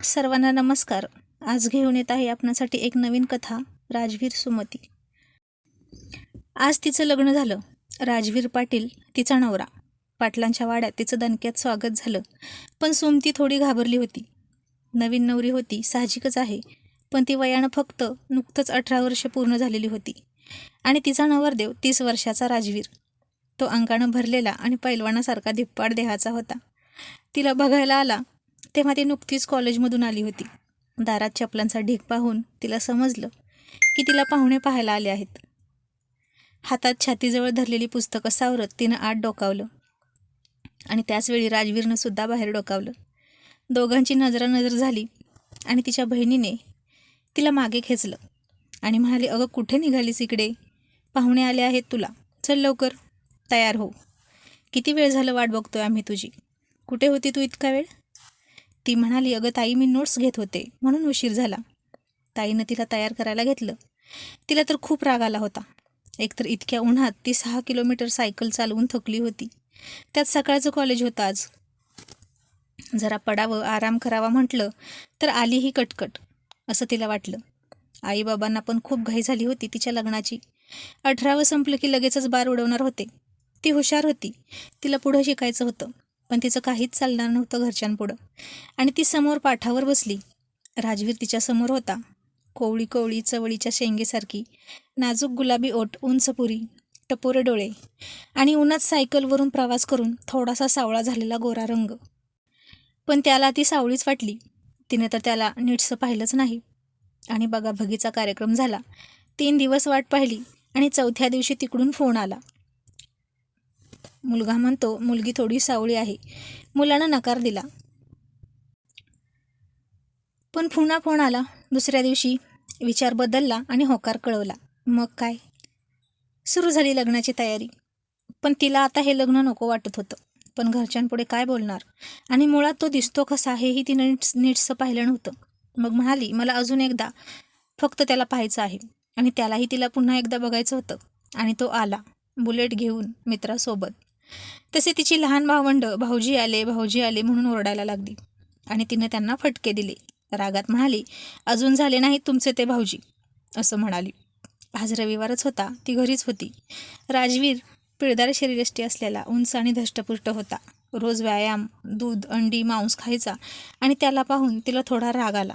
सर्वांना नमस्कार. आज घेऊन येत आहे आपणासाठी एक नवीन कथा राजवीर सुमती. आज तिचं लग्न झालं. राजवीर पाटील तिचा नवरा. पाटलांच्या वाड्यात तिचं दणक्यात स्वागत झालं. पण सुमती थोडी घाबरली होती. नवीन नवरी होती साहजिकच आहे. पण ती वयानं फक्त नुकतंच अठरा वर्ष पूर्ण झालेली होती. आणि तिचा नवरदेव तीस वर्षाचा राजवीर. तो अंगानं भरलेला आणि पैलवानासारखा धिप्पाड देहाचा होता. तिला बघायला आला तेव्हा ती नुकतीच कॉलेजमधून आली होती. दारात चपलांचा ढीक पाहून तिला समजलं की तिला पाहुणे पाहायला आले आहेत. हातात छातीजवळ धरलेली पुस्तकं सावरत तिनं आत डोकावलं. आणि त्याचवेळी राजवीरनं सुद्धा बाहेर डोकावलं. दोघांची नजरानजर झाली आणि तिच्या बहिणीने तिला मागे खेचलं आणि म्हणाली अगं कुठे निघालीस इकडे? पाहुणे आले आहेत तुला. चल लवकर. तयार हो. किती वेळ झालं वाट बघतोय आम्ही तुझी. कुठे होती तू इतका वेळ? ती म्हणाली अगं ताई मी नोट्स घेत होते. म्हणून उशीर झाला. ताईनं तिला तयार करायला घेतलं. तिला तर खूप राग आला होता. एकतर इतक्या उन्हात ती सहा किलोमीटर सायकल चालवून थकली होती. त्यात सकाळचं कॉलेज होतं आज. जरा पडावं आराम करावा म्हटलं तर आली ही कटकट असं तिला वाटलं. आईबाबांना पण खूप घाई झाली होती तिच्या लग्नाची. अठरावं संपलं की लगेचच बार उडवणार होते. ती हुशार होती. तिला पुढं शिकायचं होतं. पण तिचं काहीच चालणार नव्हतं घरच्यांपुढं. आणि ती समोर पाठावर बसली. राजवीर तिच्यासमोर होता. कोवळी कोवळी चवळीच्या शेंगेसारखी. नाजूक गुलाबी ओठ उंच पुरी टपोरे डोळे. आणि उन्हात सायकलवरून प्रवास करून थोडासा सावळा झालेला गोरा रंग. पण त्याला ती सावळीच वाटली. तिने तर त्याला नीटसं पाहिलंच नाही. आणि बघाभगीचा कार्यक्रम झाला. तीन दिवस वाट पाहिली आणि चौथ्या दिवशी तिकडून फोन आला. मुलगा म्हणतो मुलगी थोडी सावळी आहे. मुलानं नकार दिला. पण पुन्हा फोन आला. दुसऱ्या दिवशी विचार बदलला आणि होकार कळवला. मग काय? सुरू झाली लग्नाची तयारी. पण तिला आता हे लग्न नको वाटत होतं. पण घरच्यांपुढे काय बोलणार? आणि मुळात तो दिसतो कसा हेही तिनं नीट नीटसं पाहिलं नव्हतं. मग म्हणाली मला अजून एकदा फक्त त्याला पाहायचं आहे. आणि त्यालाही तिला पुन्हा एकदा बघायचं होतं. आणि तो आला बुलेट घेऊन मित्रासोबत. तसे तिची लहान भावंड भाऊजी आले भाऊजी आले म्हणून ओरडायला लागली. आणि तिनं त्यांना फटके दिले. रागात म्हणाली अजून झाले नाहीत तुमचे ते भाऊजी असं म्हणाली. आज रविवारच होता ती घरीच होती. राजवीर पिळदार शरीरष्टी असलेला उंच आणि धष्टपुष्ट होता. रोज व्यायाम दूध अंडी मांस खायचा आणि त्याला पाहून तिला थोडा राग आला.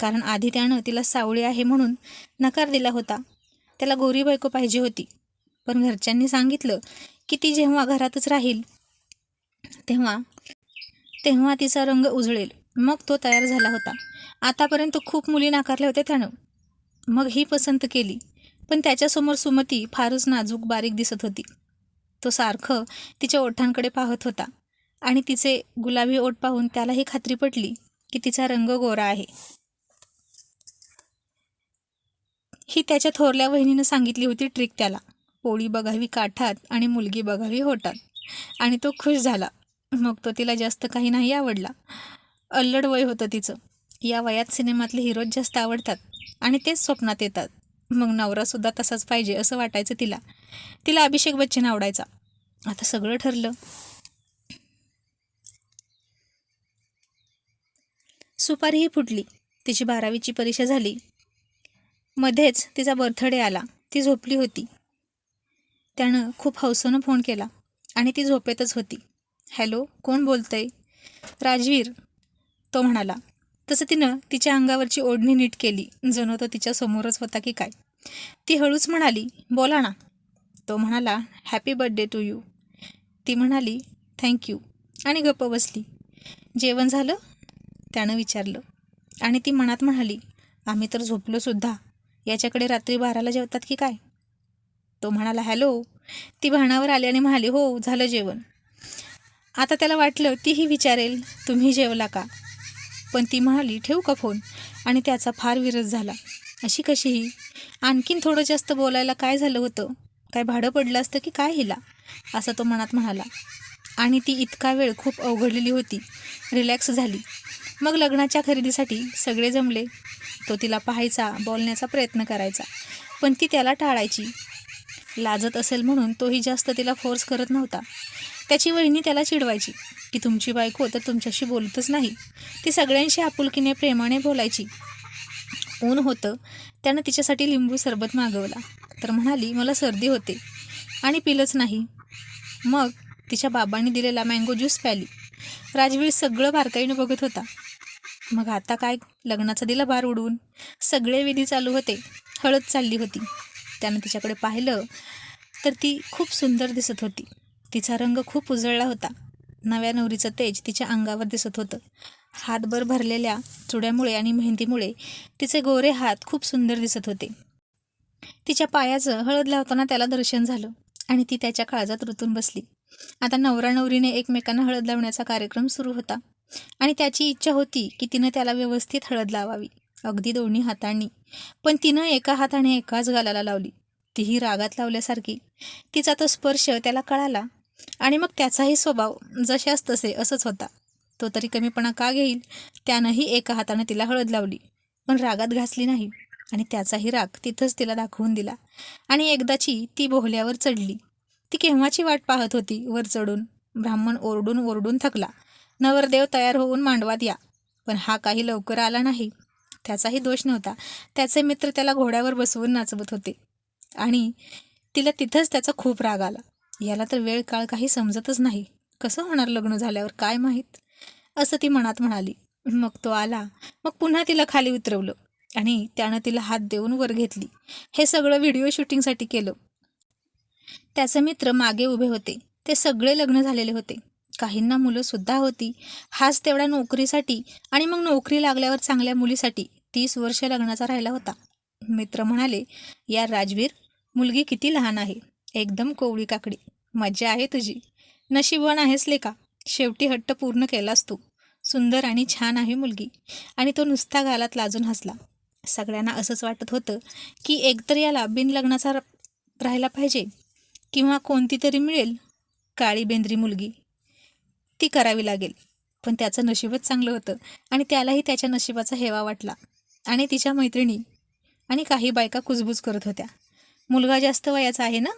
कारण आधी त्यानं तिला सावळी आहे म्हणून नकार दिला होता. त्याला गोरी बायको पाहिजे होती. पण घरच्यांनी सांगितलं की ती जेव्हा घरातच राहील तेव्हा तेव्हा तिचा रंग उजळेल. मग तो तयार झाला होता. आतापर्यंत खूप मुली नाकारल्या होत्या त्यानं. मग ही पसंत केली. पण त्याच्यासमोर सुमती फारच नाजूक बारीक दिसत होती. तो सारखं तिच्या ओठांकडे पाहत होता. आणि तिचे गुलाबी ओठ पाहून त्यालाही खात्री पटली की तिचा रंग गोरा आहे. ही त्याच्या थोरल्या वहिनीनं सांगितली होती ट्रिक त्याला. पोळी बघावी काठात आणि मुलगी बघावी होटात. आणि तो खुश झाला. मग तो तिला जास्त काही नाही आवडला. अल्लड वय होतं तिचं. या वयात सिनेमातले हिरोज जास्त आवडतात आणि तेच स्वप्नात येतात. मग नवरासुद्धा तसाच पाहिजे असं वाटायचं तिला. तिला अभिषेक बच्चन आवडायचा. आता सगळं ठरलं. सुपारीही फुटली. तिची बारावीची परीक्षा झाली. मध्येच तिचा बर्थडे आला. ती झोपली होती. त्यानं खूप हौसनं फोन केला आणि ती झोपेतच होती. हॅलो कोण बोलतंय? राजवीर तो म्हणाला. तसं तिनं तिच्या अंगावरची ओढणी नीट केली. जणू तो तिच्या समोरच होता की काय? ती हळूच म्हणाली बोला ना. तो म्हणाला हॅपी बर्थडे टू यू. ती म्हणाली थँक्यू आणि गप्प बसली. जेवण झालं? त्यानं विचारलं. आणि ती मनात म्हणाली आम्ही तर झोपलो सुद्धा याच्याकडे रात्री बाराला जेवतात की काय? तो म्हणाला हॅलो. ती भाणावर आली आणि म्हणाली हो झालं जेवण. आता त्याला वाटलं तीही विचारेल तुम्ही जेवला का? पण ती म्हणाली ठेवू का फोन? आणि त्याचा फार विरस झाला. अशी कशीही. आणखीन थोडं जास्त बोलायला काय झालं होतं? काय भाडं पडलं असतं की काय हिला? असं तो मनात म्हणाला. आणि ती इतका वेळ खूप अवघडलेली होती. रिलॅक्स झाली. मग लग्नाच्या खरेदीसाठी सगळे जमले. तो तिला पाहायचा बोलण्याचा प्रयत्न करायचा. पण ती त्याला टाळायची. लाजत असेल म्हणून तोही जास्त तिला फोर्स करत नव्हता. त्याची वहिनी त्याला चिडवायची की तुमची बायको तर तुमच्याशी बोलतच नाही. ती सगळ्यांशी आपुलकीने प्रेमाने बोलायची. ऊन होतं त्यानं तिच्यासाठी लिंबू सरबत मागवला. तर म्हणाली मला सर्दी होते आणि पिलंच नाही. मग तिच्या बाबांनी दिलेला मँगो ज्यूस प्याली. राजवीर सगळं बारकाईनं बघत होता. मग आता काय? लग्नाचा दिला बार उडवून. सगळे विधी चालू होते. हळद चालली होती. त्यानं तिच्याकडे पाहिलं तर ती खूप सुंदर दिसत होती. तिचा रंग खूप उजळला होता. नव्या नवरीचं तेज तिच्या अंगावर दिसत होतं. हातभर भरलेल्या चुड्यामुळे आणि मेहंदीमुळे तिचे गोरे हात खूप सुंदर दिसत होते. तिच्या पायाचं हळद लावताना त्याला दर्शन झालं आणि ती त्याच्या काळजात रुतून बसली. आता नवरा नवरीने एकमेकांना हळद लावण्याचा कार्यक्रम सुरू होता आणि त्याची इच्छा होती की तिनं त्याला व्यवस्थित हळद लावावी. अगदी दोन्ही हातांनी पण तिनं एका हाताने एकाच गालाला लावली. तीही रागात लावल्यासारखी. तिचा तो स्पर्श त्याला कळाला आणि मग त्याचाही स्वभाव जशास तसे असंच होता. तो तरी कमीपणा का घेईल? त्यानंही एका हातानं तिला हळद लावली. पण रागात घासली नाही आणि त्याचाही राग तिथंच तिला दाखवून दिला आणि एकदाची ती बोहल्यावर चढली. ती केव्हाची वाट पाहत होती? वर चढून. ब्राह्मण ओरडून ओरडून थकला. नवरदेव तयार होऊन मांडवात या. पण हा काही लवकर आला नाही. त्याचाही दोष नव्हता. त्याचे मित्र त्याला घोड्यावर बसवून नाचवत होते. आणि तिला तिथंच त्याचा खूप राग आला. याला तर वेळ काळ काही समजतच नाही. कसं होणार लग्न झाल्यावर काय माहीत? असं ती मनात म्हणाली. मग तो आला. मग पुन्हा तिला खाली उतरवलं. आणि त्यानं तिला हात देऊन वर घेतली. हे सगळं व्हिडिओ शूटिंगसाठी केलं. त्याचे मित्र मागे उभे होते. ते सगळे लग्न झालेले होते. काहींना मुलंसुद्धा होती. हाच तेवढ्या नोकरीसाठी आणि मग नोकरी लागल्यावर चांगल्या मुलीसाठी तीस वर्ष लग्नाचा राहिला होता. मित्र म्हणाले या राजवीर मुलगी किती लहान आहे. एकदम कोवळी काकडी. मज्जा आहे तुझी. नशीबवान आहेस लेका. शेवटी हट्ट पूर्ण केलास तू. सुंदर आणि छान आहे मुलगी. आणि तो नुसता गालात लाजून हसला. सगळ्यांना असंच वाटत होतं की एकतर याला बिनलग्नाचा र- राहायला पाहिजे किंवा कोणती तरी मिळेल काळी बेंद्री मुलगी. ती करावी लागेल. पण त्याचं नशीबच चांगलं होतं आणि त्यालाही त्याच्या नशिबाचा हेवा वाटला. आणि तिच्या मैत्रिणी आणि काही बायका कुजबूज करत होत्या. मुलगा जास्त वयाचा आहे ना?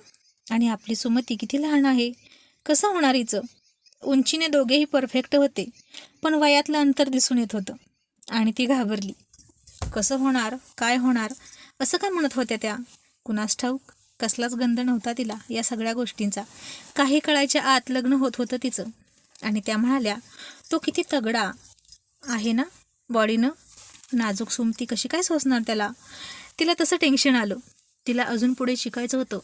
आणि आपली सुमती किती लहान आहे? कसं होणार हिचं? उंचीने दोघेही परफेक्ट होते पण वयातलं अंतर दिसून येत होतं. आणि ती घाबरली. कसं होणार? काय होणार? असं का म्हणत होत्या त्या? कुणास ठाऊक? कसलाच गंध नव्हता तिला या सगळ्या गोष्टींचा. काही कळायच्या आत लग्न होत होतं तिचं. आणि त्या म्हणाल्या तो किती तगडा आहे ना बॉडीनं? नाजूक सुमती कशी काय सोसणार त्याला? तिला तसं टेन्शन आलं. तिला अजून पुढे शिकायचं होतं.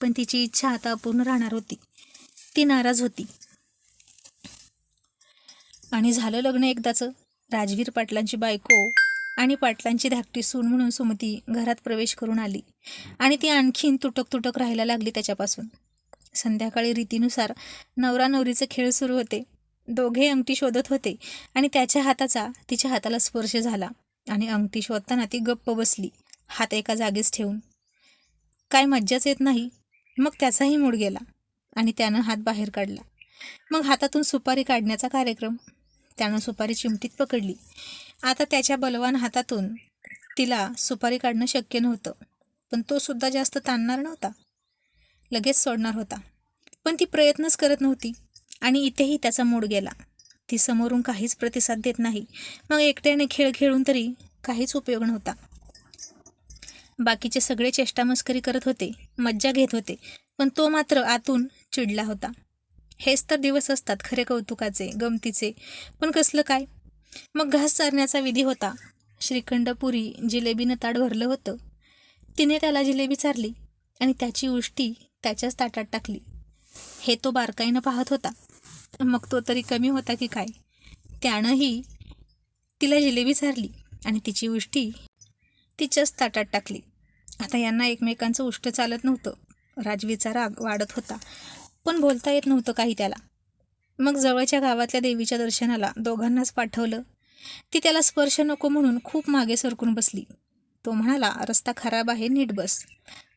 पण तिची इच्छा आता अपूर्ण राहणार होती. ती नाराज होती. आणि झालं लग्न एकदाचं. राजवीर पाटलांची बायको आणि पाटलांची धाकटी सून म्हणून सुमती घरात प्रवेश करून आली. आणि ती आणखीन तुटक तुटक राहायला लागली त्याच्यापासून. संध्याकाळी रीतीनुसार नवरा नवरीचे खेळ सुरू होते. दोघे अंगठी शोधत होते आणि त्याच्या हाताचा तिच्या हाताला स्पर्श झाला आणि अंगठी शोधताना ती गप्प बसली हात एका जागीच ठेवून. काय मज्जाच येत नाही. मग त्याचाही मूड गेला आणि त्यानं हात बाहेर काढला. मग हातातून सुपारी काढण्याचा कार्यक्रम त्यानं सुपारी चिमटीत पकडली. आता त्याच्या बलवान हातातून तिला सुपारी काढणं शक्य नव्हतं पण तो सुद्धा जास्त ताणणार नव्हता. लगेच सोडणार होता. पण ती प्रयत्नच करत नव्हती. आणि इथेही त्याचा मूड गेला. ती समोरून काहीच प्रतिसाद देत नाही. मग एकट्याने खेळ खेळून तरी काहीच उपयोग नव्हता. बाकीचे सगळे चेष्टामस्करी करत होते मज्जा घेत होते पण तो मात्र आतून चिडला होता. हेच तर दिवस असतात खरे कौतुकाचे गमतीचे पण कसलं काय? मग घास चारण्याचा विधी होता. श्रीखंड पुरी जिलेबीनं ताट भरलं होतं. तिने त्याला जिलेबी चारली आणि त्याची उष्टी त्याच्याच ताटात टाकली. हे तो बारकाईनं पाहत होता. मग तो तरी कमी होता की काय? त्यानंही तिला जिलेबी झारली आणि तिची उष्टी तिच्याच ताटात टाकली. आता यांना एकमेकांचं उष्ट चालत नव्हतं. राजवीचा राग वाढत होता. पण बोलता येत नव्हतं काही त्याला. मग जवळच्या गावातल्या देवीच्या दर्शनाला दोघांनाच पाठवलं. ती त्याला स्पर्श नको म्हणून खूप मागे सरकून बसली. तो म्हणाला रस्ता खराब आहे नीट बस.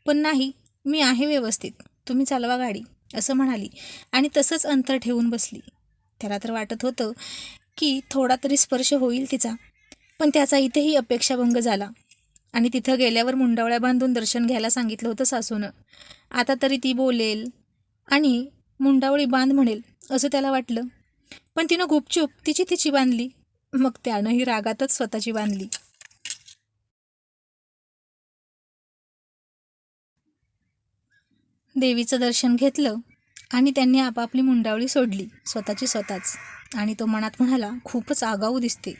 पण नाही मी आहे व्यवस्थित. तुम्ही चालवा गाडी. असं म्हणाली. आणि तसंच अंतर ठेवून बसली. त्याला तर वाटत होतं की थोडा तरी स्पर्श होईल तिचा. पण त्याचा इथेही अपेक्षाभंग झाला. आणि तिथं गेल्यावर मुंडावळ्या बांधून दर्शन घ्यायला सांगितलं होतं सासूनं. आता तरी ती बोलेल आणि मुंडावळी बांध म्हणेल असं त्याला वाटलं. पण तिनं गुपचूप तिची तिची बांधली. मग त्यानंही रागातच स्वतःची बांधली. देवीचं दर्शन घेतलं आणि त्यांनी आपापली मुंडावळी सोडली स्वतःची स्वतःच. आणि तो मनात म्हणाला खूपच आगाऊ दिसते.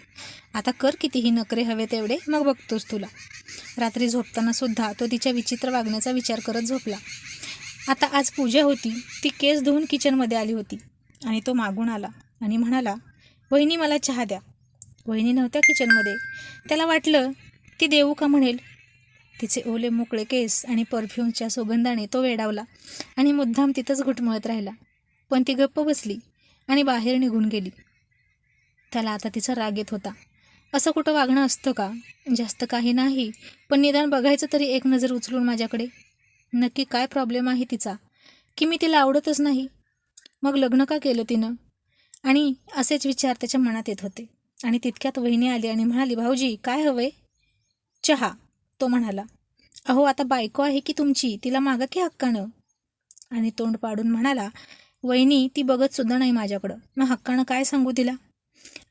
आता कर कितीही नखरे हवे तेवढे मग बघतोस तुला. रात्री झोपताना सुद्धा तो तिच्या विचित्र वागण्याचा विचार करत झोपला. आता आज पूजा होती ती केस धुवून किचनमध्ये आली होती. आणि तो मागून आला आणि म्हणाला वहिनी मला चहा द्या. वहिनी नव्हत्या किचनमध्ये. त्याला वाटलं ती देऊ का? म्हणेल. तिचे ओले मोकळे केस आणि परफ्यूमच्या सुगंधाने तो वेडावला आणि मुद्दाम तिथंच घुटमळत राहिला. पण ती गप्प बसली आणि बाहेर निघून गेली. त्याला आता तिचा राग येत होता. असं कुठं वागणं असतं का? जास्त काही नाही पण निदान बघायचं तरी एक नजर उचलून माझ्याकडे. नक्की काय प्रॉब्लेम आहे तिचा? की मी तिला आवडतच नाही? मग लग्न का केलं तिनं? आणि असेच विचार त्याच्या मनात येत होते. आणि तितक्यात वहिनी आली आणि म्हणाली भाऊजी काय हवंय? चहा. तो म्हणाला अहो आता बायको आहे की तुमची? तिला मागा की हक्कानं. आणि तोंड पाडून म्हणाला वहिनी ती बघत सुद्धा नाही माझ्याकडं. मग हक्कानं काय सांगू तिला?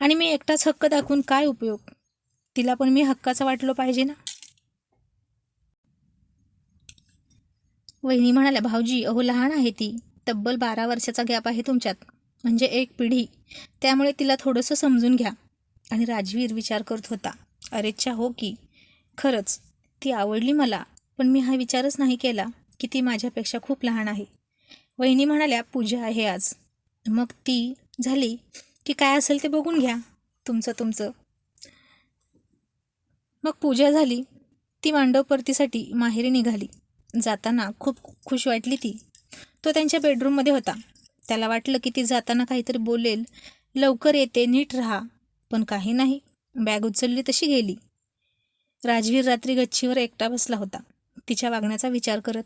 आणि मी एकटाच हक्क दाखवून काय उपयोग? तिला पण मी हक्काचा वाटलो पाहिजे ना? वहिनी म्हणाल्या भाऊजी अहो लहान आहे ती. तब्बल बारा वर्षाचा गॅप आहे तुमच्यात. म्हणजे एक पिढी. त्यामुळे तिला थोडंसं समजून घ्या. आणि राजवीर विचार करत होता अरेच्छा हो की. खरंच ती आवडली मला पण मी हा विचारच नाही केला की ती माझ्यापेक्षा खूप लहान आहे. वहिनी म्हणाल्या पूजा आहे आज. मग ती झाली की काय असेल ते बघून घ्या तुमचं तुमचं. मग पूजा झाली. ती मांडव परतीसाठी माहेरी निघाली. जाताना खूप खुश वाटली ती. तो त्यांच्या बेडरूममध्ये होता. त्याला वाटलं की ती जाताना काहीतरी बोलेल लवकर येते नीट राहा. पण काही नाही. बॅग उचलली तशी गेली. राजवीर रात्री गच्चीवर एकटा बसला होता. तिच्या वागण्याचा विचार करत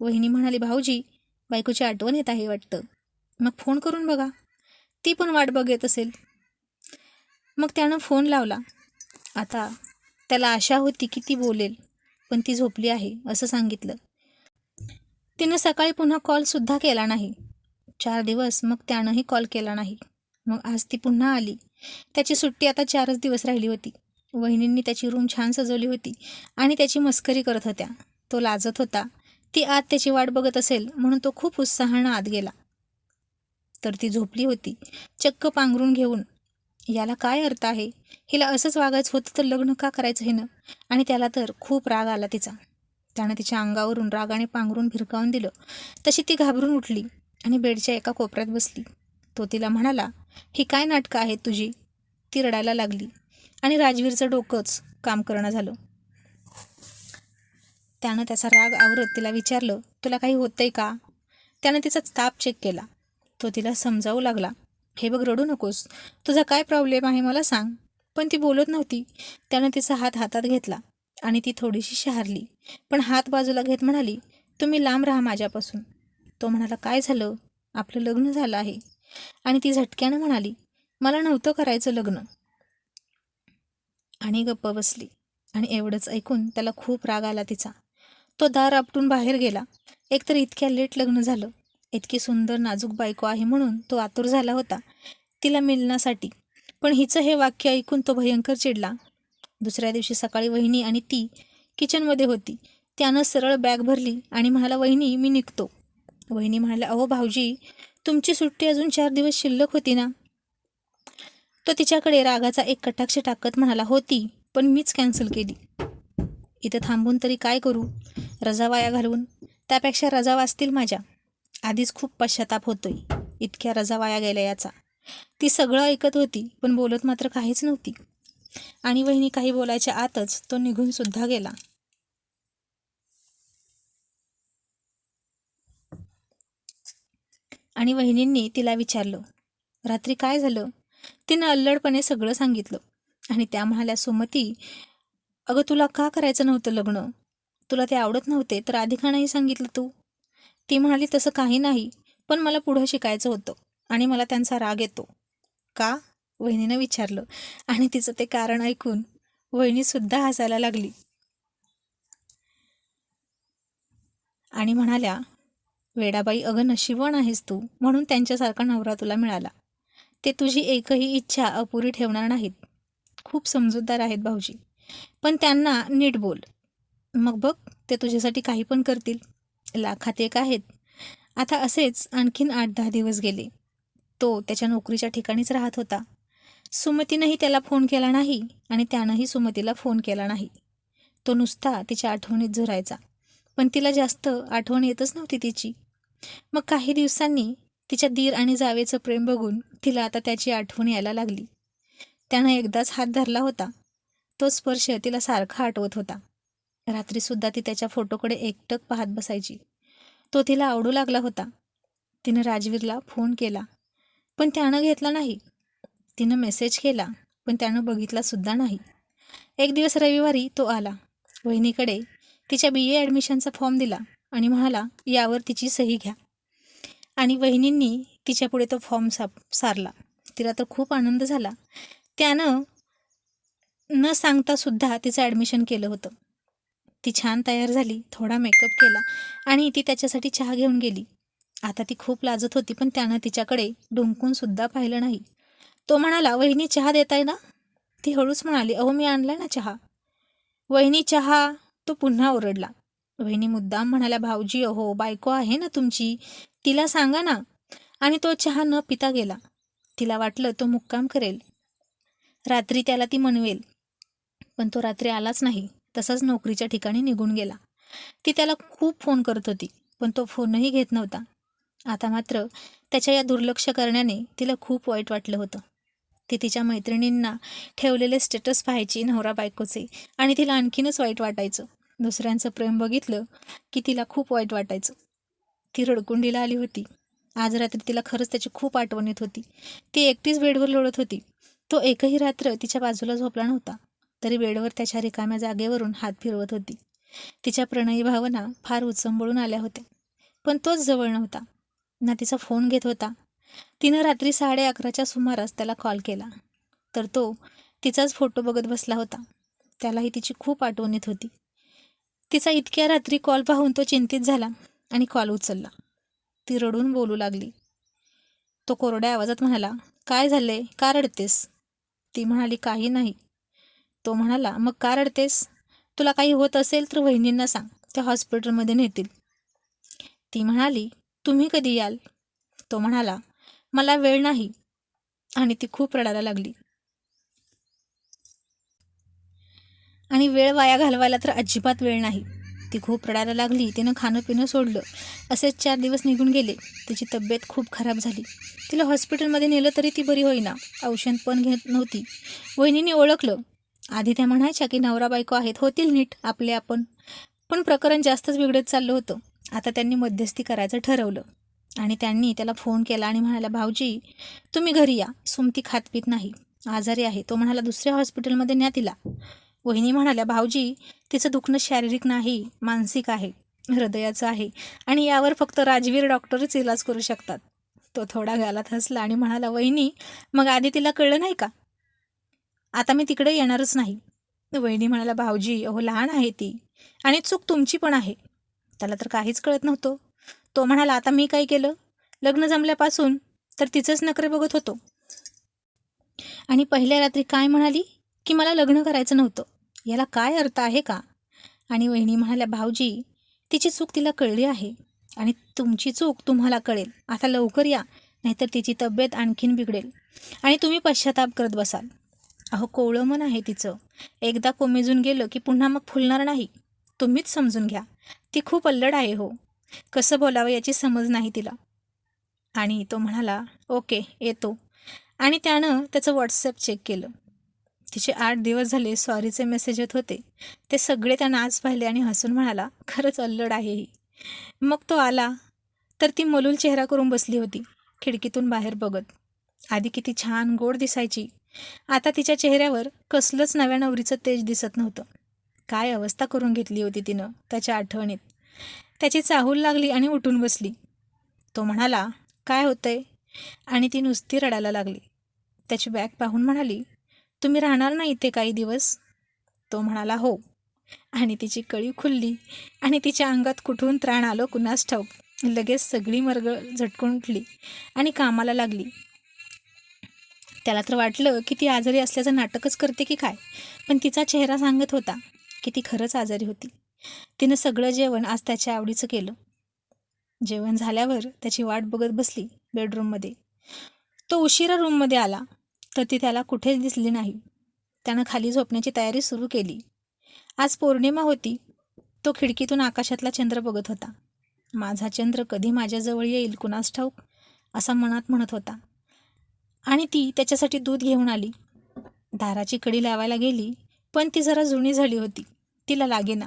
वहिनी म्हणाली भाऊजी बायकोची आठवण येत आहे वाटतं. मग फोन करून बघा. ती पण वाट बघत असेल. मग त्यानं फोन लावला. आता त्याला आशा होती की ती बोलेल पण ती झोपली आहे असं सांगितलं. तिनं सकाळी पुन्हा कॉलसुद्धा केला नाही. चार दिवस मग त्यानंही कॉल केला नाही. मग आज ती पुन्हा आली. त्याची सुट्टी आता चारच दिवस राहिली होती. वहिनींनी त्याची रूम छान सजवली होती आणि त्याची मस्करी करत होत्या. तो लाजत होता. ती आत त्याची वाट बघत असेल म्हणून तो खूप उत्साहानं आत गेला. तर ती झोपली होती. चक्क पांघरून घेऊन. याला काय अर्थ आहे? हिला असंच वागायचं होतं तर लग्न का करायचं हिनं आणि त्याला तर खूप राग आला तिचा. त्यानं तिच्या अंगावरून रागाने पांघरून भिरकावून दिलं. तशी ती घाबरून उठली आणि बेडच्या एका कोपऱ्यात बसली. तो तिला म्हणाला ही काय नाटकं आहेत तुझी? ती रडायला लागली. आणि राजवीरचं डोकंच काम करणं झालं. त्यानं त्याचा राग आवरत तिला विचारलं तुला काही होतंय का? त्यानं तिचा ताप चेक केला. तो तिला समजावू लागला. हे बघ रडू नकोस. तुझा काय प्रॉब्लेम आहे मला सांग. पण ती बोलत नव्हती. त्यानं तिचा हात हातात घेतला आणि ती थोडीशी शहारली. पण हात बाजूला घेत म्हणाली तुम्ही लांब राहा माझ्यापासून. तो म्हणाला काय झालं? आपलं लग्न झालं आहे. आणि ती झटक्यानं म्हणाली मला नव्हतं करायचं लग्न. आणि गप्प बसली. आणि एवढंच ऐकून त्याला खूप राग आला तिचा. तो दार आपटून बाहेर गेला. एकतर इतक्या लेट लग्न झालं. इतकी सुंदर नाजूक बायको आहे म्हणून तो आतुर झाला होता. तिला मिळण्यासाठी पण हिचं हे वाक्य ऐकून तो भयंकर चिडला. दुसऱ्या दिवशी सकाळी वहिनी आणि ती किचनमध्ये होती. त्यानं सरळ बॅग भरली आणि म्हणाला वहिनी मी निघतो. वहिनी म्हणाल्या अहो भाऊजी तुमची सुट्टी अजून चार दिवस शिल्लक होती ना? तो तिच्याकडे रागाचा एक कटाक्ष टाकत म्हणाला होती पण मीच कॅन्सल केली. इथं थांबून तरी काय करू? रजा वाया घालवून? त्यापेक्षा रजा वाचतील माझ्या. आधीच खूप पश्चाताप होतोय इतक्या रजा वाया गेल्या याचा. ती सगळं ऐकत होती पण बोलत मात्र काहीच नव्हती. आणि वहिनी काही बोलायच्या आतच तो निघून सुद्धा गेला. आणि वहिनींनी तिला विचारलं रात्री काय झालं? तिनं अल्लडपणे सगळं सांगितलं. आणि त्या म्हणाल्या सुमती अगं तुला का करायचं नव्हतं लग्न? तुला ते आवडत नव्हते तर आधी नाही सांगितलं तू? ती म्हणाली तसं काही नाही पण मला पुढं शिकायचं होतं आणि मला त्यांचा राग येतो. का? वहिनीनं विचारलं. आणि तिचं ते कारण ऐकून वहिनीसुद्धा हसायला लागली. आणि म्हणाल्या वेडाबाई अगं नशिबवान आहेस तू म्हणून त्यांच्यासारखा नवरा तुला मिळाला. ते तुझी एकही इच्छा अपुरी ठेवणार नाहीत. खूप समजूतदार आहेत भाऊजी. पण त्यांना नीट बोल. मग बघ ते तुझ्यासाठी काही पण करतील. लाखात एक आहेत. आता असेच आणखीन आठ दहा दिवस गेले. तो त्याच्या नोकरीच्या ठिकाणीच राहत होता. सुमतीनंही त्याला फोन केला नाही आणि त्यानंही सुमतीला फोन केला नाही. तो नुसता तिच्या आठवणीत झुरायचा. पण तिला जास्त आठवण येतच नव्हती तिची. मग काही दिवसांनी तिच्या दीर आणि जावेचं प्रेम बघून तिला आता त्याची आठवण यायला लागली. त्यानं एकदाच हात धरला होता. तो स्पर्श तिला सारखा आठवत होता. रात्रीसुद्धा ती त्याच्या फोटोकडे एकटक पाहत बसायची. तो तिला आवडू लागला होता. तिनं राजवीरला फोन केला. पण त्यानं घेतला नाही. तिनं मेसेज केला पण त्यानं बघितलासुद्धा नाही. एक दिवस रविवारी तो आला. वहिनीकडे तिच्या बी ए ॲडमिशनचा फॉर्म दिला आणि म्हणाला यावर तिची सही घ्या. आणि वहिनींनी तिच्यापुढे तो फॉर्म साप सारला. तिला तर खूप आनंद झाला. त्यानं न सांगता सुद्धा तिचं ॲडमिशन केलं होतं. ती छान तयार झाली थोडा मेकअप केला आणि ती त्याच्यासाठी चहा घेऊन गेली. आता ती खूप लाजत होती पण त्यानं तिच्याकडे डुंकून सुद्धा पाहिलं नाही. तो म्हणाला वहिनी चहा देताय ना? ती हळूच म्हणाली अहो मी आणलाय ना चहा. वहिनी चहा? तो पुन्हा ओरडला. वहिनी मुद्दाम म्हणाल्या भाऊजी अहो बायको आहे ना तुमची? तिला सांगा ना. आणि तो चहा न पिता गेला. तिला वाटलं तो मुक्काम करेल. रात्री त्याला ती म्हणवेल पण तो रात्री आलाच नाही. तसाच नोकरीच्या ठिकाणी निघून गेला. ती त्याला खूप फोन करत होती पण तो फोनही घेत नव्हता. आता मात्र त्याच्या या दुर्लक्ष करण्याने तिला खूप वाईट वाटलं होतं. ती तिच्या मैत्रिणींना ठेवलेले स्टेटस पाहायची नवरा बायकोचे आणि तिला आणखीनच वाईट वाटायचं. दुसऱ्यांचं प्रेम बघितलं की तिला खूप वाईट वाटायचं. ती रडकुंडीला आली होती. आज रात्री तिला खरंच त्याची खूप आठवण येत होती. ती एकटीच बेडवर लोळत होती. तो एकही रात्र तिच्या बाजूला झोपला नव्हता. तरी बेडवर त्याच्या रिकाम्या जागेवरून हात फिरवत होती. तिच्या प्रणयी भावना फार उचंबळून आल्या होत्या. पण तोच जवळ नव्हता. ना तिचा फोन घेत होता. तिनं रात्री साडे अकराच्या सुमारास त्याला कॉल केला. तर तो तिचाच फोटो बघत बसला होता. त्यालाही तिची खूप आठवण येत होती. तिचा इतक्या रात्री कॉल पाहून तो चिंतित झाला आणि कॉल उचलला. ती रडून बोलू लागली. तो कोरड्या आवाजात म्हणाला काय झालंय? का रडतेस? ती म्हणाली काही नाही. तो म्हणाला मग का रडतेस? तुला काही होत असेल तर वहिनींना सांग. त्या हॉस्पिटलमध्ये नेतील. ती म्हणाली तुम्ही कधी याल? तो म्हणाला मला वेळ नाही. आणि ती खूप रडायला लागली. आणि वेळ वाया घालवायला तर अजिबात वेळ नाही. ती खूप रडायला लागली तिनं खाणं पिणं सोडलं. असेच चार दिवस निघून गेले. तिची तब्येत खूप खराब झाली. तिला हॉस्पिटलमध्ये नेलं तरी ती बरी होईना. औषध पण घेत नव्हती. वहिनीने ओळखलं. आधी त्या म्हणायच्या की नवरा बायको आहेत होतील नीट आपले आपण. पण प्रकरण जास्तच बिघडत चाललं होतं. आता त्यांनी मध्यस्थी करायचं ठरवलं. आणि त्यांनी त्याला फोन केला आणि म्हणाला भाऊजी तुम्ही घरी या. सुमती खात पित नाही. आजारी आहे. तो म्हणाला दुसऱ्या हॉस्पिटलमध्ये न्या तिला. वहिनी म्हणाल्या भाऊजी तिचं दुखणं शारीरिक नाही मानसिक आहे हृदयाचं आहे आणि यावर फक्त राजवीर डॉक्टरच इलाज करू शकतात. तो थोडा गालात हसला आणि म्हणाला वहिनी मग आधी तिला कळलं नाही का? आता मी तिकडे येणारच नाही. वहिनी म्हणाला भाऊजी अहो लहान आहे ती आणि चूक तुमची पण आहे. त्याला तर काहीच कळत नव्हतं. तो म्हणाला आता मी काय केलं? लग्न जमल्यापासून तर तिचंच नखरे बघत होतो. आणि पहिल्या रात्री काय म्हणाली? की मला लग्न करायचं नव्हतं. याला काय अर्थ आहे का? आणि वहिनी म्हणाल्या भाऊजी तिची चूक तिला कळली आहे आणि तुमची चूक तुम्हाला कळेल. आता लवकर या नाहीतर तिची तब्येत आणखीन बिघडेल आणि तुम्ही पश्चाताप करत बसाल. अहो कोवळं मन आहे तिचं. एकदा कोमेजून गेलं की पुन्हा मग फुलणार नाही. तुम्हीच समजून घ्या. ती खूप अल्लड आहे हो. कसं बोलावं याची समज नाही तिला. आणि तो म्हणाला ओके येतो. आणि त्यानं त्याचं व्हॉट्सअप चेक केलं. तिचे आठ दिवस झाले सॉरीचे मेसेज येत होते. ते सगळे त्यानं आज पाहिले आणि हसून म्हणाला खरंच अल्लड आहे ही. मग तो आला. तर ती मलूल चेहरा करून बसली होती खिडकीतून बाहेर बघत. आधी किती छान गोड दिसायची. आता तिच्या चेहऱ्यावर कसलंच नव्या नवरीचं तेज दिसत नव्हतं. काय अवस्था करून घेतली होती तिनं त्याच्या आठवणीत. त्याची चाहूल लागली आणि उठून बसली. तो म्हणाला काय होतंय? आणि ती नुसती रडायला लागली. त्याची बॅग पाहून म्हणाली तुम्ही राहणार ना इथे काही दिवस? तो म्हणाला हो. आणि तिची कळी खुलली आणि तिच्या अंगात कुठून त्राण आलो कुणास ठाऊक. लगेच सगळी मर्ग झटकून उठली आणि कामाला लागली. त्याला तर वाटलं की ती आजारी असल्याचं नाटकच करते की काय? पण तिचा चेहरा सांगत होता की ती खरंच आजारी होती. तिनं सगळं जेवण आज त्याच्या आवडीचं केलं. जेवण झाल्यावर त्याची वाट बघत बसली बेडरूममध्ये. तो उशिरा रूममध्ये आला. तर ती त्याला कुठेच दिसली नाही. त्यानं खाली झोपण्याची तयारी सुरू केली. आज पौर्णिमा होती. तो खिडकीतून आकाशातला चंद्र बघत होता. माझा चंद्र कधी माझ्याजवळ येईल कुणास ठाऊक? असा मनात म्हणत होता. आणि ती त्याच्यासाठी दूध घेऊन आली. दाराची कडी लावायला गेली पण ती जरा जुनी झाली होती. तिला लागेना.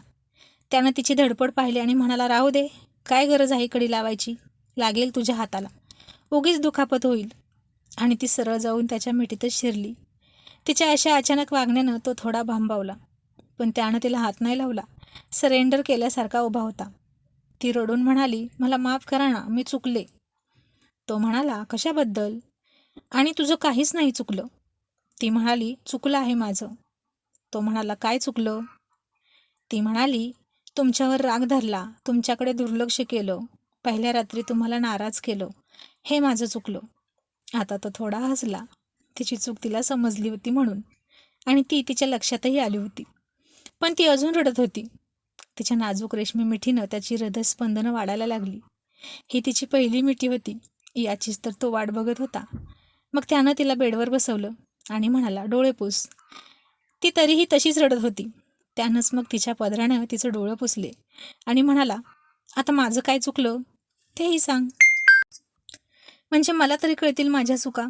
त्यानं तिची धडपड पाहिली आणि म्हणाला राहू दे. काय गरज आहे कडी लावायची? लागेल तुझ्या हाताला. उगीच दुखापत होईल. आणि ती सरळ जाऊन त्याच्या मिठीतच शिरली. तिच्या अशा अचानक वागण्यानं तो थोडा भांबावला पण त्यानं तिला हात नाही लावला. सरेंडर केल्यासारखा उभा होता. ती रडून म्हणाली मला माफ करा ना मी चुकले. तो म्हणाला कशाबद्दल? आणि तुझं काहीच नाही चुकलं. ती म्हणाली चुकलं आहे माझं. तो म्हणाला काय चुकलं? ती म्हणाली तुमच्यावर राग धरला तुमच्याकडे दुर्लक्ष केलं पहिल्या रात्री तुम्हाला नाराज केलं. हे माझं चुकलं. आता तो थोडा हसला. तिची चूक तिला समजली होती म्हणून. आणि ती तिच्या लक्षातही आली होती. पण ती अजून रडत होती. तिच्या नाजूक रेशमी मिठीनं त्याची हृदयस्पंदनं वाढायला लागली. ही तिची पहिली मिठी होती. याचीच तर तो वाट बघत होता. मग त्यानं तिला बेडवर बसवलं आणि म्हणाला डोळे पुस. ती तरीही तशीच रडत होती. त्यानंच मग तिच्या पदरानं तिचं डोळं पुसले आणि म्हणाला आता माझं काय चुकलं? तेही सांग. म्हणजे मला तरी कळतील माझ्या चुका.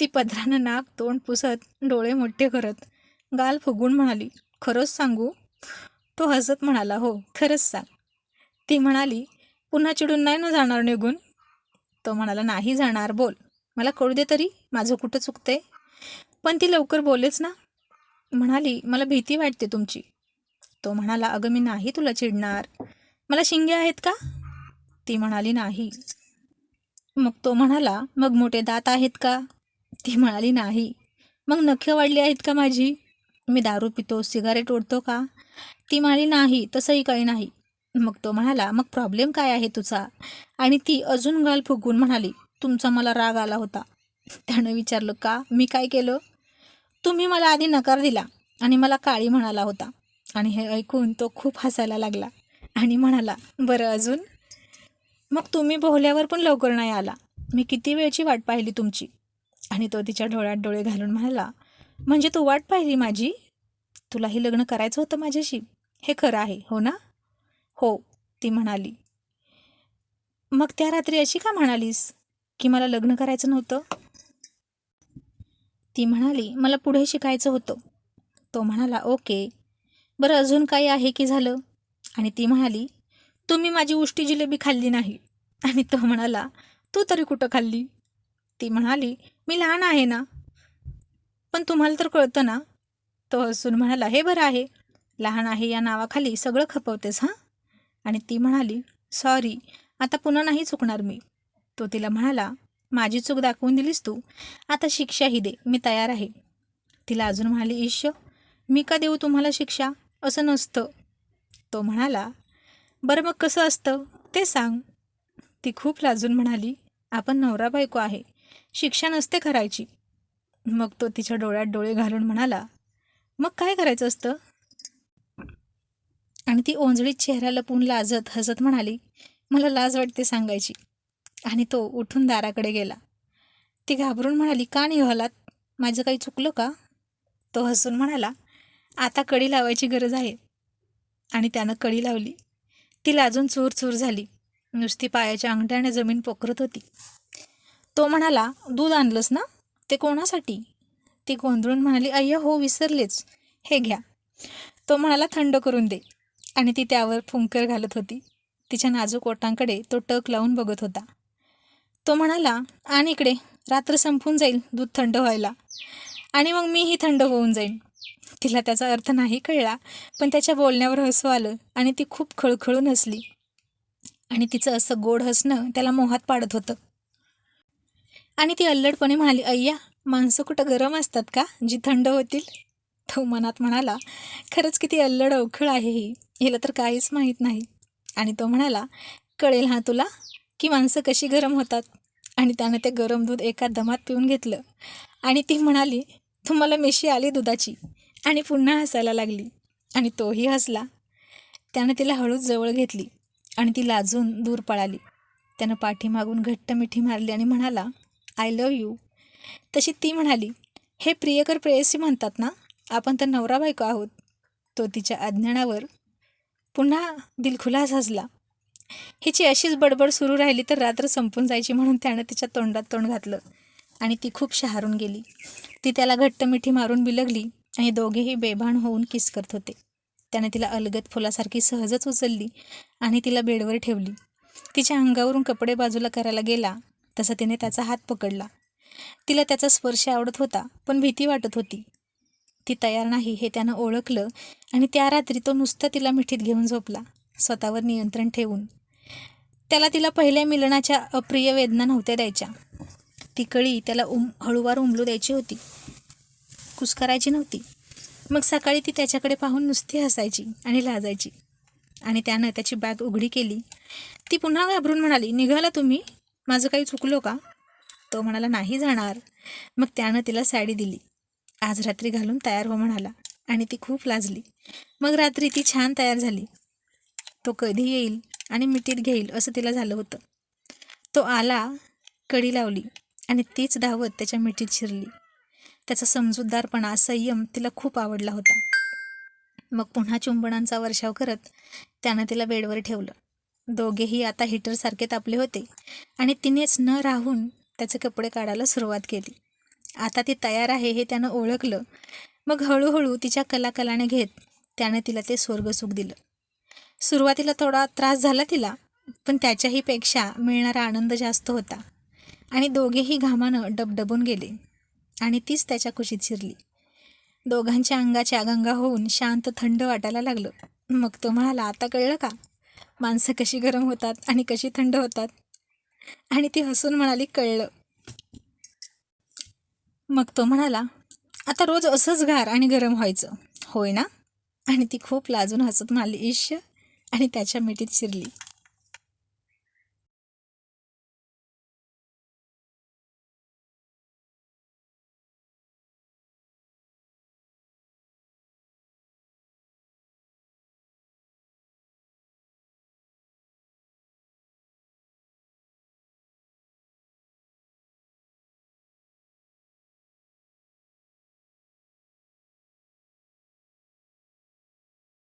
ती पदरानं नाक तोंड पुसत डोळे मोठे करत गाल फुगून म्हणाली खरंच सांगू? तो हसत म्हणाला हो खरंच सांग. ती म्हणाली पुन्हा चिडून नाही ना जाणार निघून? तो म्हणाला नाही जाणार बोल. मला कळू दे तरी माझं कुठं चुकते पण ती लवकर बोलेच ना. म्हणाली मला भीती वाटते तुमची. तो म्हणाला अगं मी नाही तुला चिडणार. मला शिंगे आहेत का? ती म्हणाली नाही. मग तो म्हणाला मग मोठे दात आहेत का? ती म्हणाली नाही. मग नखे वाढली आहेत का माझी? मी दारू पितो सिगारेट ओढतो का? ती म्हणाली नाही तसंही काही नाही. मग तो म्हणाला मग प्रॉब्लेम काय आहे तुझा? आणि ती अजून गाल फुगून म्हणाली तुमचा मला राग आला होता. त्यानं विचारलं का? मी काय केलं? तुम्ही मला आधी नकार दिला आणि मला काळी म्हणाला होता. आणि हे ऐकून तो खूप हसायला लागला आणि म्हणाला बरं अजून? मग तुम्ही बोहल्यावर पण लवकर नाही आला. मी किती वेळची वाट पाहिली तुमची? आणि तो तिच्या डोळ्यात डोळे घालून म्हणाला म्हणजे तू वाट पाहिली माझी? तुलाही लग्न करायचं होतं माझ्याशी? हे खरं आहे हो ना? हो ती म्हणाली. मग त्या रात्री अशी का म्हणालीस की मला लग्न करायचं नव्हतं? ती म्हणाली मला पुढे शिकायचं होतं. तो म्हणाला ओके. बरं अजून काही आहे की झालं? आणि ती म्हणाली तुम्ही माझी उष्टी जिलेबी खाल्ली नाही. आणि तो म्हणाला तू तरी कुठं खाल्ली? ती म्हणाली मी लहान आहे ना. पण तुम्हाला तर कळतं ना. तो हसून म्हणाला हे बरं आहे. लहान आहे या नावाखाली सगळं खपवतेस हां? आणि ती म्हणाली सॉरी आता पुन्हा नाही चुकणार मी. तो तिला म्हणाला माझी चूक दाखवून दिलीस तू. आता शिक्षाही दे मी तयार आहे. तिला अजून म्हणाली ईश्य मी का देऊ तुम्हाला शिक्षा? असं नसतं. तो म्हणाला बरं मग कसं असतं? ते सांग. ती खूप लाजून म्हणाली आपण नवरा बायको आहे. शिक्षा नसते करायची. मग तो तिच्या डोळ्यात डोळे घालून म्हणाला मग काय करायचं असतं? आणि ती ओंजळीत चेहरा लपून लाजत हसत म्हणाली मला लाज वाटते सांगायची. आणि तो उठून दाराकडे गेला. ती घाबरून म्हणाली का नाही हलात माझं काही चुकलं का? तो हसून म्हणाला आता कडी लावायची गरज आहे. आणि त्यानं कडी लावली. तिला अजून चूर चूर झाली. नुसती पायाच्या अंगठ्याने जमीन पोखरत होती. तो म्हणाला दूध आणलंस ना? ते कोणासाठी? ती गोंधळून म्हणाली अय्या हो विसरलेच. हे घ्या. तो म्हणाला थंड करून दे. आणि ती त्यावर फुंकर घालत होती. तिच्या नाजूक ओटांकडे तो टक लावून बघत होता. तो म्हणाला आणि इकडे. रात्र संपून जाईल दूध थंड व्हायला. आणि मग मीही थंड होऊन जाईन. तिला त्याचा अर्थ नाही कळला पण त्याच्या बोलण्यावर हसू आलं आणि ती खूप खळखळून हसली. आणि तिचं असं गोड हसणं त्याला मोहात पाडत होतं. आणि ती अल्लडपणे म्हणाली अय्या माणसं कुठं गरम असतात का? जी थंड होतील. तो मनात म्हणाला खरंच किती अल्लड अवखळ आहे ही. हिला तर काहीच माहीत नाही. आणि तो म्हणाला कळेल हा तुला की माणसं कशी गरम होतात. आणि त्यानं ते गरम दूध एका दमात पिऊन घेतलं. आणि ती म्हणाली तुम्हाला मिशी आली दुधाची. आणि पुन्हा हसायला लागली. आणि तोही हसला. त्यानं तिला हळूच जवळ घेतली आणि ती लाजून दूर पळाली. त्यानं पाठीमागून घट्ट मिठी मारली आणि म्हणाला आय लव यू तशी ती म्हणाली हे प्रियकर प्रेयसी म्हणतात ना आपण तर नवरा बायको आहोत. तो तिच्या अज्ञानावर पुन्हा दिलखुलास हसला. हिची अशीच बडबड सुरू राहिली तर रात्र संपून जायची म्हणून त्यानं तिच्या तोंडात तोंड घातलं आणि ती खूप शहारून गेली. ती त्याला घट्ट मिठी मारून बिलगली आणि दोघेही बेभान होऊन किस करत होते. त्याने तिला अलगद फुलासारखी सहजच उचलली आणि तिला बेडवर ठेवली. तिच्या अंगावरून कपडे बाजूला करायला गेला तसा तिने त्याचा हात पकडला. तिला त्याचा स्पर्श आवडत होता पण भीती वाटत होती. ती तयार नाही हे त्यानं ओळखलं आणि त्या रात्री तो नुसता तिला मिठीत घेऊन झोपला स्वतःवर नियंत्रण ठेवून. त्याला तिला पहिल्या मिलनाच्या अप्रिय वेदना नव्हत्या द्यायच्या. ती कळी त्याला उम हळूवार उमलू द्यायची होती. कुस्करायची नव्हती. मग सकाळी ती त्याच्याकडे पाहून नुसती हसायची आणि लाजायची. आणि त्यानं त्याची बॅग उघडी केली. ती पुन्हा घाबरून म्हणाली निघाला तुम्ही? माझं काही चुकलो का? तो म्हणाला नाही जाणार. मग त्यानं तिला साडी दिली. आज रात्री घालून तयार हो म्हणाला. आणि ती खूप लाजली. मग रात्री ती छान तयार झाली. तो कधी येईल आणि मिठीत घेईल असं तिला झालं होतं. तो आला कडी लावली आणि तीच धावत त्याच्या मिठीत शिरली. त्याचा समजूतदारपणा संयम तिला खूप आवडला होता. मग पुन्हा चुंबणांचा वर्षाव करत त्यानं तिला बेडवर ठेवलं. दोघेही आता हिटरसारखे तापले होते आणि तिनेच न राहून त्याचे कपडे काढायला सुरुवात केली. आता ती तयार आहे हे त्यानं ओळखलं. मग हळूहळू तिच्या कलाकलाने घेत त्यानं तिला ते स्वर्गसुख दिलं. सुरुवातीला थोडा त्रास झाला तिला पण त्याच्याही पेक्षा मिळणारा आनंद जास्त होता. आणि दोघेही घामानं डबडबून गेले. आणि तीच त्याच्या कुशीत शिरली. दोघांच्या अंगाच्या अगंगा होऊन शांत थंड वाटायला लागलं. मग तो म्हणाला आता कळलं का? माणसं कशी गरम होतात आणि कशी थंड होतात? आणि ती हसून म्हणाली कळलं. मग तो म्हणाला आता रोज असंच गार आणि गरम व्हायचं. होय ना? आणि ती खूप लाजून हसत म्हणाली ईश्य आणि त्याच्या मिठीत शिरली.